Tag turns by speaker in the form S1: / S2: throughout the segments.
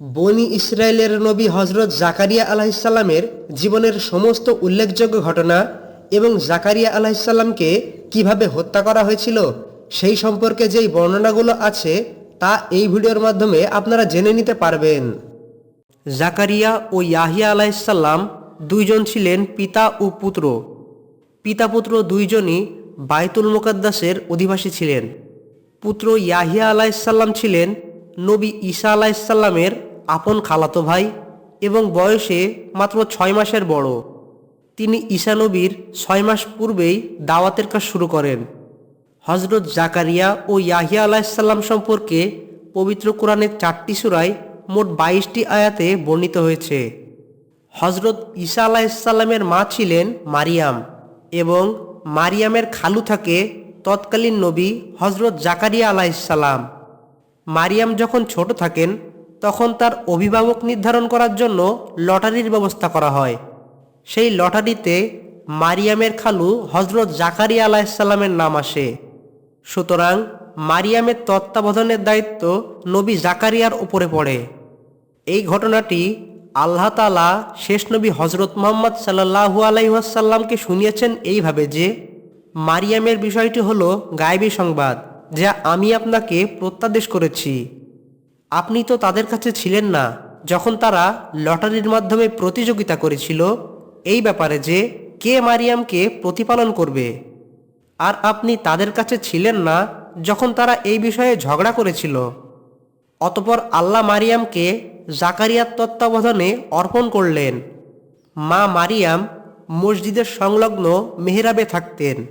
S1: বনি ইসরায়েলের নবী হজরত জাকারিয়া আলাহিসাল্লামের জীবনের সমস্ত উল্লেখযোগ্য ঘটনা এবং জাকারিয়া আলাহিসাল্লামকে কীভাবে হত্যা করা হয়েছিল, সেই সম্পর্কে যেই বর্ণনাগুলো আছে, তা এই ভিডিওর মাধ্যমে আপনারা জেনে নিতে পারবেন। জাকারিয়া ও ইয়াহিয়া আলাহিসাল্লাম দুইজন ছিলেন পিতা ও পুত্র। পিতা পুত্র দুইজনই বায়তুল মোকাদ্দাসের অধিবাসী ছিলেন। পুত্র ইয়াহিয়া আলাইসাল্লাম ছিলেন নবী ঈসা আলাইসাল্লামের আপন খালাতো ভাই এবং বয়সে মাত্র ছয় মাসের বড়। তিনি ঈশানবীর ছয় মাস পূর্বেই দাওয়াতের কাজ শুরু করেন। হজরত জাকারিয়া ও ইয়াহিয়া আলাইসাল্লাম সম্পর্কে পবিত্র কোরআনের চারটি সুরায় মোট বাইশটি আয়াতে বর্ণিত হয়েছে। হজরত ঈসা আলাইসাল্লামের মা ছিলেন মারিয়াম এবং মারিয়ামের খালু থাকে তৎকালীন নবী হজরত জাকারিয়া আলাইসাল্লাম মারিয়াম যখন ছোট থাকেন তখন তার অভিভাবক নির্ধারণ করার জন্য লটারির ব্যবস্থা করা হয়। সেই লটারিতে মারিয়ামের খালু হজরত জাকারিয়া আলাইসাল্লামের নাম আসে। সুতরাং মারিয়ামের তত্ত্বাবধানের দায়িত্ব নবী জাকারিয়ার উপরে পড়ে। এই ঘটনাটি আল্লাহ তালা শেষ নবী হজরত মোহাম্মদ সাল্লাহু আলাইসাল্লামকে শুনিয়েছেন এইভাবে যে, মারিয়ামের বিষয়টি হলো গায়েবী সংবাদ, যা আমি আপনাকে প্রত্যাদেশ করেছি। আপনি তো তাদের কাছে ছিলেন না। যখন তারা লটারির মাধ্যমে প্রতিযোগিতা করেছিল, এই ব্যাপারে যে কে মারিয়ামকে প্রতিপালন করবে? আর আপনি তাদের কাছে ছিলেন না যখন তারা এই বিষয়ে ঝগড়া করেছিল। অতপর আল্লাহ মারিয়ামকে জাকারিয়ার তত্ত্বাবধানে অর্পণ করলেন। মা মারিয়াম মসজিদের সংলগ্ন মেহরাবে থাকতেন।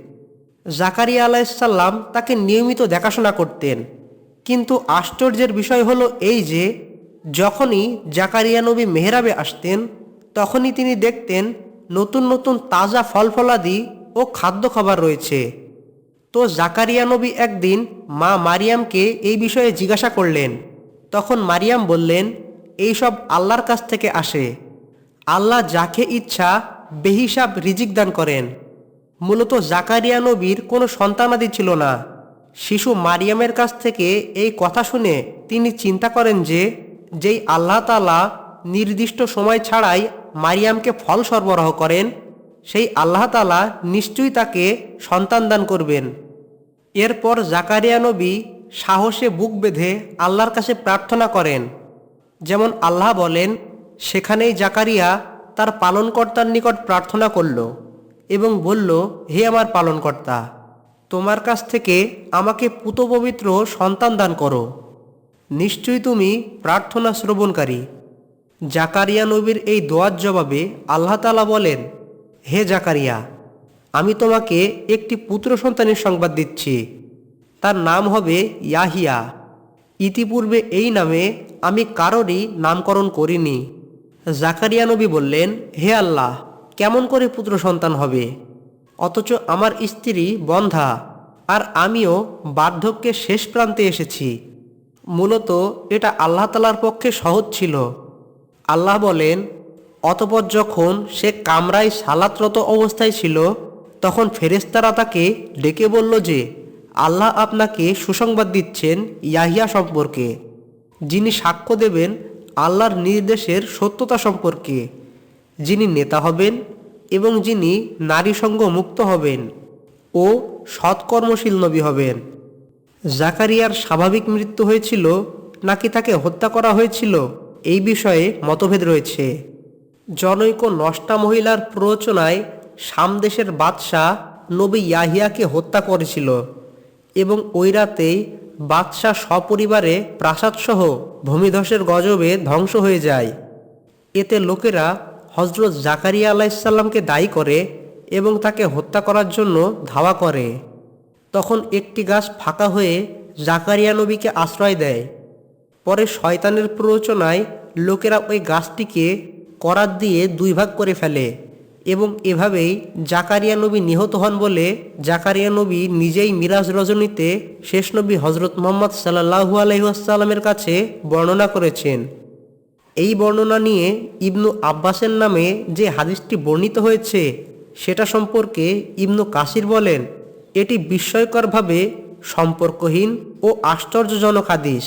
S1: জাকারিয়া আলাইসাল্লাম তাকে নিয়মিত দেখাশোনা করতেন। কিন্তু আশ্চর্যের বিষয় হলো এই যে, যখনই জাকারিয়া নবী মেহরাবে আসতেন, তখনই তিনি দেখতেন নতুন নতুন তাজা ফল ফলাদি ও খাদ্য খাবার রয়েছে। তো জাকারিয়া নবী একদিন মা মারিয়ামকে এই বিষয়ে জিজ্ঞাসা করলেন। তখন মারিয়াম বললেন, এই সব আল্লাহর কাছ থেকে আসে। আল্লাহ যাকে ইচ্ছা বেহিসাব রিজিক দান করেন। মূলত জাকারিয়া নবীর কোনো সন্তানাদি ছিল না। শিশু মারিয়ামের কাছ থেকে এই কথা শুনে তিনি চিন্তা করেন যে, যেই আল্লাহ তালা নির্দিষ্ট সময় ছাড়াই মারিয়ামকে ফল সরবরাহ করেন, সেই আল্লাহ তালা নিশ্চয়ই তাকে সন্তান দান করবেন। এরপর জাকারিয়া নবী সাহসে বুক বেঁধে আল্লাহর কাছে প্রার্থনা করেন। যেমন আল্লাহ বলেন, সেখানেই জাকারিয়া তার পালনকর্তার নিকট প্রার্থনা করল এবং বলল, হে আমার পালনকর্তা তোমার কাছ থেকে আমাকে পুত পবিত্র সন্তান দান করো। নিশ্চয়ই তুমি প্রার্থনা শ্রবণকারী। জাকারিয়া নবীর এই দোয়ার জবাবে আল্লাহ তালা বলেন, হে জাকারিয়া, আমি তোমাকে একটি পুত্র সন্তানের সংবাদ দিচ্ছি। তার নাম হবে ইয়াহিয়া। ইতিপূর্বে এই নামে আমি কারোরই নামকরণ করিনি। জাকারিয়া নবী বললেন, হে আল্লাহ, কেমন করে পুত্র সন্তান হবে? অথচ আমার স্ত্রী বন্ধা আর আমিও বার্ধক্যের শেষ প্রান্তে এসেছি। মূলত এটা আল্লাহ তালার পক্ষে সহজ ছিল। আল্লাহ বলেন, অতপর যখন সে কামরায় সালাতরত অবস্থায় ছিল, তখন ফেরেস্তারা তাকে ডেকে বলল যে, আল্লাহ আপনাকে সুসংবাদ দিচ্ছেন ইয়াহিয়া সম্পর্কে। যিনি সাক্ষ্য দেবেন আল্লাহর নির্দেশের সত্যতা সম্পর্কে। যিনি নেতা হবেন এবং যিনি নারী সঙ্গ মুক্ত হবেন ও সৎকর্মশীল নবী হবেন। জাকারিয়ার স্বাভাবিক মৃত্যু হয়েছিল নাকি তাকে হত্যা করা হয়েছিল? এই বিষয়ে মতভেদ রয়েছে। জনৈক নষ্টা মহিলার প্ররোচনায় সামদেশের বাদশাহ নবী ইয়াহিয়াকে হত্যা করেছিল এবং ওই রাতেই বাদশাহ সপরিবারে প্রাসাদসহ ভূমিধসের গজবে ধ্বংস হয়ে যায়। এতে লোকেরা হজরত জাকারিয়া আলাইসাল্লামকে দায়ী করে এবং তাকে হত্যা করার জন্য ধাওয়া করে। তখন একটি গাছ ফাঁকা হয়ে জাকারিয়া নবীকে আশ্রয় দেয়। পরে শয়তানের প্ররোচনায় লোকেরা ওই গাছটিকে করাত দিয়ে দুই ভাগ করে ফেলে এবং এভাবেই জাকারিয়া নবী নিহত হন বলে জাকারিয়া নবী নিজেই মিরাজ রজনীতে শেষ নবী হজরত মোহাম্মদ সাল্লাহু আলহিহাসাল্লামের কাছে বর্ণনা করেছেন। এই বর্ণনা নিয়ে ইবনু আব্বাসের নামে যে হাদিসটি বর্ণিত হয়েছে, সেটা সম্পর্কে ইবনু কাসির বলেন, এটি বিস্ময়করভাবে সম্পর্কহীন ও আশ্চর্যজনক হাদিস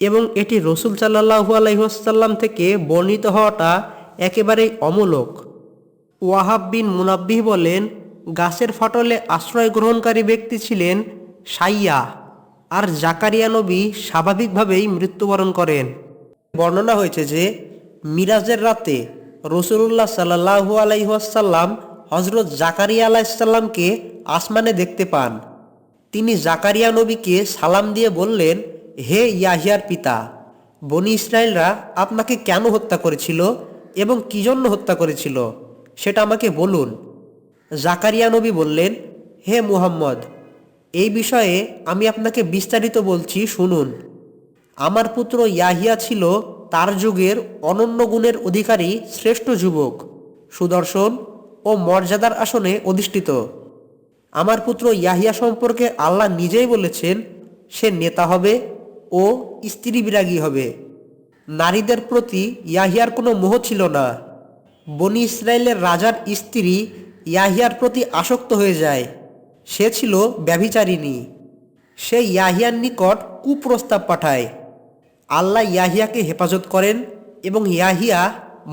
S1: এবং এটি রসুল সাল্লাহু আলাইসাল্লাম থেকে বর্ণিত হওয়াটা একেবারেই অমূলক। ওয়াহাব বিন মুনাব্বিহ বলেন, গাছের ফটলে আশ্রয় গ্রহণকারী ব্যক্তি ছিলেন সাইয়া, আর জাকারিয়া নবী স্বাভাবিকভাবেই মৃত্যুবরণ করেন। বর্ণনা হয়েছে যে, মিরাজের রাতে রসুল্লাহ সাল্লাহু আলাইসাল্লাম হজরত জাকারিয়া আলাইসাল্লামকে আসমানে দেখতে পান। তিনি জাকারিয়া নবীকে সালাম দিয়ে বললেন, হে ইয়াহিয়ার পিতা, বনি ইসরায়েলরা আপনাকে কেন হত্যা করেছিল এবং কি জন্য হত্যা করেছিল? সেটা আমাকে বলুন। জাকারিয়া নবী বললেন, হে মুহাম্মদ, এই বিষয়ে আমি আপনাকে বিস্তারিত বলছি, শুনুন। আমার পুত্র ইয়াহিয়া ছিল তার যুগের অনন্য গুণের অধিকারী শ্রেষ্ঠ যুবক, সুদর্শন ও মর্যাদার আসনে অধিষ্ঠিত। আমার পুত্র ইয়াহিয়া সম্পর্কে আল্লাহ নিজেই বলেছেন, সে নেতা হবে ও স্ত্রী বিরাগী হবে। নারীদের প্রতি ইয়াহিয়ার কোনো মোহ ছিল না। বনি ইসরায়েলের রাজার স্ত্রী ইয়াহিয়ার প্রতি আসক্ত হয়ে যায়। সে ছিল ব্যভিচারিণী। সে ইয়াহিয়ার নিকট কুপ্রস্তাব পাঠায়। আল্লাহ ইয়াহিয়াকে হেফাজত করেন এবং ইয়াহিয়া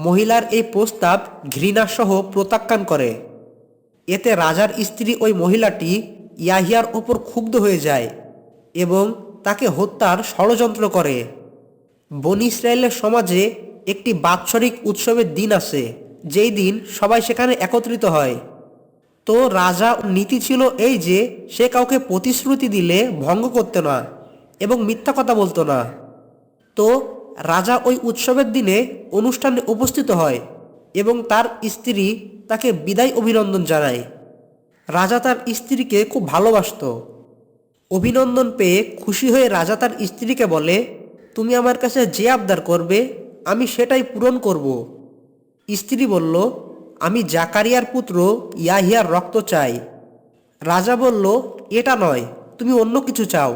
S1: মহিলার এই প্রস্তাব ঘৃণাসহ প্রত্যাখ্যান করে। এতে রাজার স্ত্রী ওই মহিলাটি ইয়াহিয়ার ওপর ক্ষুব্ধ হয়ে যায় এবং তাকে হত্যার ষড়যন্ত্র করে। বনি ইসরায়েলের সমাজে একটি বাৎসরিক উৎসবের দিন আছে, যেই দিন সবাই সেখানে একত্রিত হয়। তো রাজা নীতি ছিল এই যে সে কাউকে প্রতিশ্রুতি দিলে ভঙ্গ করতো না এবং মিথ্যা কথা বলতো না। তো রাজা ওই উৎসবের দিনে অনুষ্ঠানে উপস্থিত হয় এবং তার স্ত্রী তাকে বিদায় অভিনন্দন জানায়। রাজা তার স্ত্রীকে খুব ভালোবাসত। অভিনন্দন পেয়ে খুশি হয়ে রাজা তার স্ত্রীকে বলে, তুমি আমার কাছে যে আবদার করবে, আমি সেটাই পূরণ করব। স্ত্রী বলল, আমি জাকারিয়ার পুত্র ইয়াহিয়ার রক্ত চাই। রাজা বলল, এটা নয়, তুমি অন্য কিছু চাও।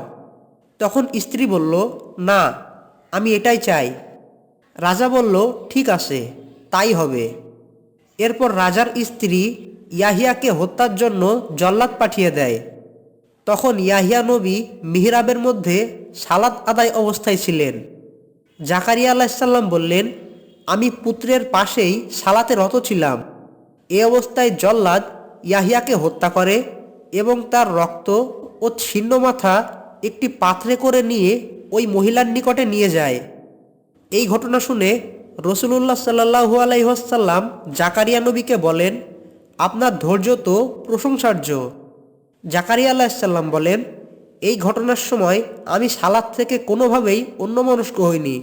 S1: তখন স্ত্রী বলল, না আমি এটাই চাই। রাজা বলল, ঠিক আছে, তাই হবে। এরপর রাজার স্ত্রী ইয়াহিয়াকে হত্যার জন্য জল্লাদ পাঠিয়ে দেয়। তখন ইয়াহিয়া নবী মিহরাবের মধ্যে সালাত আদায় অবস্থায় ছিলেন। জাকারিয়া আলাহিসাল্লাম বললেন, আমি পুত্রের পাশেই সালাতে রত ছিলাম। এ অবস্থায় জল্লাদ ইয়াহিয়াকে হত্যা করে এবং তার রক্ত ও ছিন্ন মাথা একটি পাত্রে করে নিয়ে ওই মহিলার নিকটে নিয়ে যায়। এই ঘটনা শুনে রসুলুল্লাহ সাল্লাহু আলাইসাল্লাম জাকারিয়া নবীকে বলেন, আপনার ধৈর্য তো প্রশংসার্য। জাকারিয়া আলাহিসাল্লাম বলেন, এই ঘটনার সময় আমি সালাদ থেকে কোনোভাবেই অন্যমনস্ক হইনি।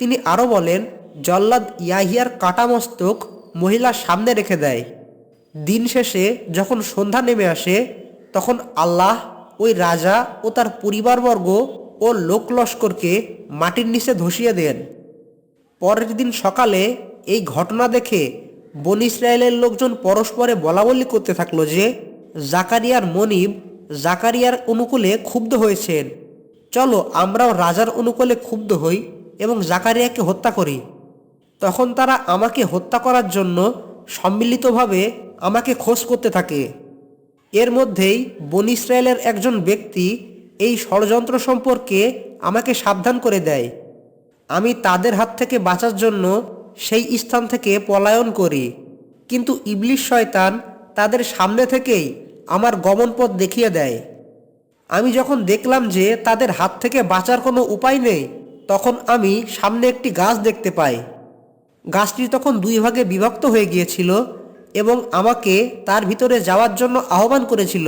S1: তিনি আরও বলেন, জল্লাদ ইয়াহিয়ার কাটা মস্তক মহিলার সামনে রেখে দেয়। দিন শেষে যখন সন্ধ্যা নেমে আসে, তখন আল্লাহ, ওই রাজা ও তার পরিবারবর্গ ও লোক লস্করকে মাটির নিচে ধসিয়ে দেন। পরের দিন সকালে এই ঘটনা দেখে বন ইসরায়েলের লোকজন পরস্পরে বলাবলি করতে থাকল যে জাকারিয়ার মনিব জাকারিয়ার অনুকূলে ক্ষুব্ধ হয়েছেন। চলো আমরাও রাজার অনুকূলে ক্ষুব্ধ হই এবং জাকারিয়াকে হত্যা করি। তখন তারা আমাকে হত্যা করার জন্য সম্মিলিতভাবে আমাকে খোঁজ করতে থাকে। এর মধ্যেই বন ইসরায়েলের একজন ব্যক্তি এই ষড়যন্ত্র সম্পর্কে আমাকে সাবধান করে দেয়। আমি তাদের হাত থেকে বাঁচার জন্য সেই স্থান থেকে পলায়ন করি। কিন্তু ইবলিশ শয়তান তাদের সামনে থেকেই আমার গমনপথ দেখিয়ে দেয়। আমি যখন দেখলাম যে তাদের হাত থেকে বাঁচার কোনো উপায় নেই, তখন আমি সামনে একটি গাছ দেখতে পাই। গাছটি তখন দুই ভাগে বিভক্ত হয়ে গিয়েছিল এবং আমাকে তার ভিতরে যাওয়ার জন্য আহ্বান করেছিল।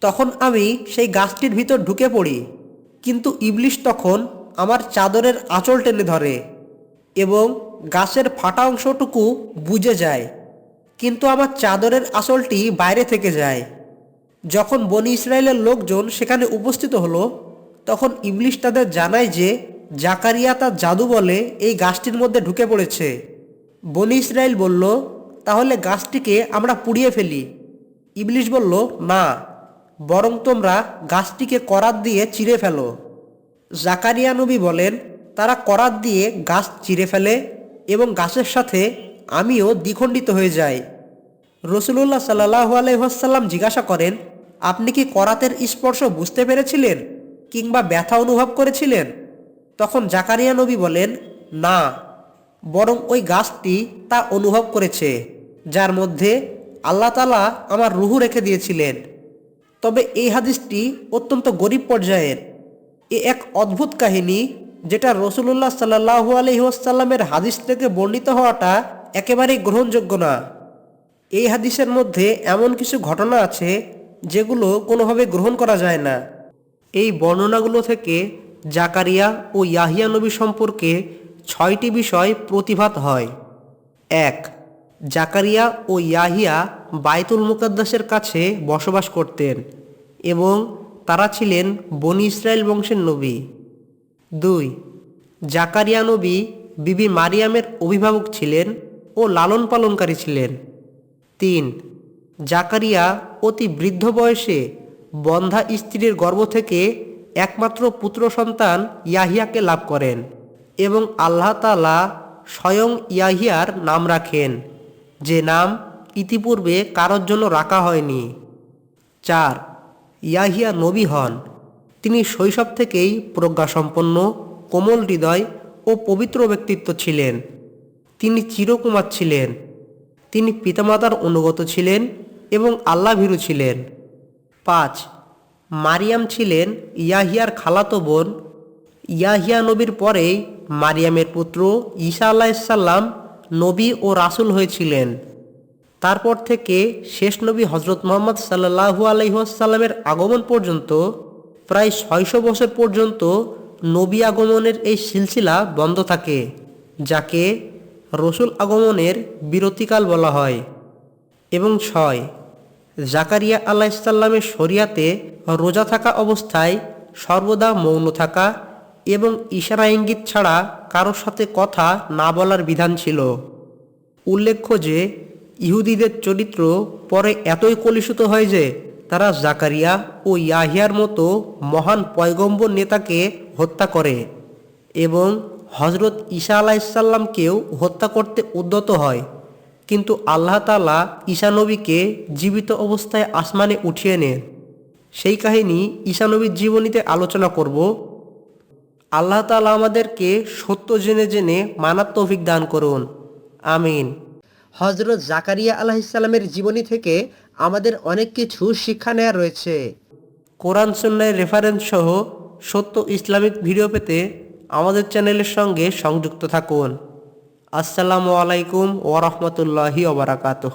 S1: তখন আমি সেই গাছটির ভিতর ঢুকে পড়ি। কিন্তু ইবলিশ তখন আমার চাদরের আঁচল টেনে ধরে এবং গাছের ফাটা অংশটুকু বুঝে যায়। কিন্তু আমার চাদরের আঁচলটি বাইরে থেকে যায়। যখন বনি ইসরায়েলের লোকজন সেখানে উপস্থিত হলো, তখন ইবলিশ তাদের জানায় যে জাকারিয়া তার জাদু বলে এই গাছটির মধ্যে ঢুকে পড়েছে। বনি ইসরায়েল বলল, তাহলে গাছটিকে আমরা পুড়িয়ে ফেলি। ইবলিশ বলল, না বরং তোমরা গাছটিকে করাত দিয়ে চিড়ে ফেলো। জাকারিয়া নবী বলেন, তারা করাত দিয়ে গাছ চিড়ে ফেলে এবং গাছের সাথে আমিও দ্বিখণ্ডিত হয়ে যাই। রসুল্লাহ সাল্লাহ আলহাসাল্লাম জিজ্ঞাসা করেন, আপনি কি করাতের স্পর্শ বুঝতে পেরেছিলেন কিংবা ব্যথা অনুভব করেছিলেন? তখন জাকারিয়া নবী বলেন, না, বরং ওই গাছটি তা অনুভব করেছে, যার মধ্যে আল্লাহ তালা আমার রুহু রেখে দিয়েছিলেন। তবে এই হাদিসটি অত্যন্ত গরিব পর্যায়ের। এ এক অদ্ভুত কাহিনী যেটা রসুল্লাহ সাল্লাহু আলহিহাসাল্লামের হাদিস থেকে বর্ণিত হওয়াটা একেবারেই গ্রহণযোগ্য না। এই হাদিসের মধ্যে এমন কিছু ঘটনা আছে যেগুলো কোনোভাবে গ্রহণ করা যায় না। এই বর্ণনাগুলো থেকে জাকারিয়া ও ইয়াহিয়া নবী সম্পর্কে ছয়টি বিষয় প্রতিভাত হয়। এক, জাকারিয়া ও ইয়াহিয়া বাইতুল মুকাদ্দাসের কাছে বসবাস করতেন এবং তারা ছিলেন বনি ইসরায়েল বংশের নবী। দুই, জাকারিয়া নবী বিবি মারিয়ামের অভিভাবক ছিলেন ও লালন পালনকারী ছিলেন। তিন, জাকারিয়া অতি বৃদ্ধ বয়সে বন্ধা স্ত্রীর গর্ভ থেকে একমাত্র পুত্র সন্তান ইয়াহিয়াকে লাভ করেন এবং আল্লাহ তালা স্বয়ং ইয়াহিয়ার নাম রাখেন, যে নাম ইতিপূর্বে কারোর জন্য রাখা হয়নি। চার, ইয়াহিয়া নবী হন। তিনি শৈশব থেকেই প্রজ্ঞাসম্পন্ন, কোমল হৃদয় ও পবিত্র ব্যক্তিত্ব ছিলেন। তিনি চিরকুমার ছিলেন। তিনি পিতামাতার অনুগত ছিলেন এবং আল্লাহ ভীরু ছিলেন। পাঁচ, মারিয়াম ছিলেন ইয়াহিয়ার খালাতো বোন। ইয়াহিয়া নবীর পরেই মারিয়ামের পুত্র ঈসা আলাহিসাল্লাম নবী ও রাসূল হয়েছিলেন। তারপর থেকে শেষ নবী হজরত মোহাম্মদ সাল্লাহু আলহিহাসাল্লামের আগমন পর্যন্ত, প্রায় ছয়শো বছর পর্যন্ত নবী আগমনের এই সিলসিলা বন্ধ থাকে, যাকে রসুল আগমনের বিরতিকাল বলা হয়। এবং ছয়, জাকারিয়া আলাহিসাল্লামের শরিয়াতে রোজা থাকা অবস্থায় সর্বদা মৌন থাকা এবং ইশারা ইঙ্গিত ছাড়া কারোর সাথে কথা না বলার বিধান ছিল। উল্লেখ্য যে ইহুদিদের চরিত্র পরে এতই কলুষিত হয় যে তারা জাকারিয়া ও ইয়াহিয়ার মতো মহান পয়গম্বর নেতাকে হত্যা করে এবং হজরত ঈসা আলাইসাল্লামকেও হত্যা করতে উদ্যত হয়। কিন্তু আল্লাহ তালা ঈশা নবীকে জীবিত অবস্থায় আসমানে উঠিয়ে নেন। সেই কাহিনী ঈশা নবীর জীবনীতে আলোচনা করব। আল্লাহ তালা আমাদেরকে সত্য জেনে জেনে তৌফিক দান করুন। আমিন। হজরত জাকারিয়া আলাহিসাল্লামের জীবনী থেকে আমাদের অনেক কিছু শিক্ষা নেওয়া রয়েছে। কোরআন সন্ন্যায় রেফারেন্স সহ সত্য ইসলামিক ভিডিও পেতে আমাদের চ্যানেলের সঙ্গে সংযুক্ত থাকুন। আসসালামু আলাইকুম ওরহমতুল্লাহি ওবরাকাতুহ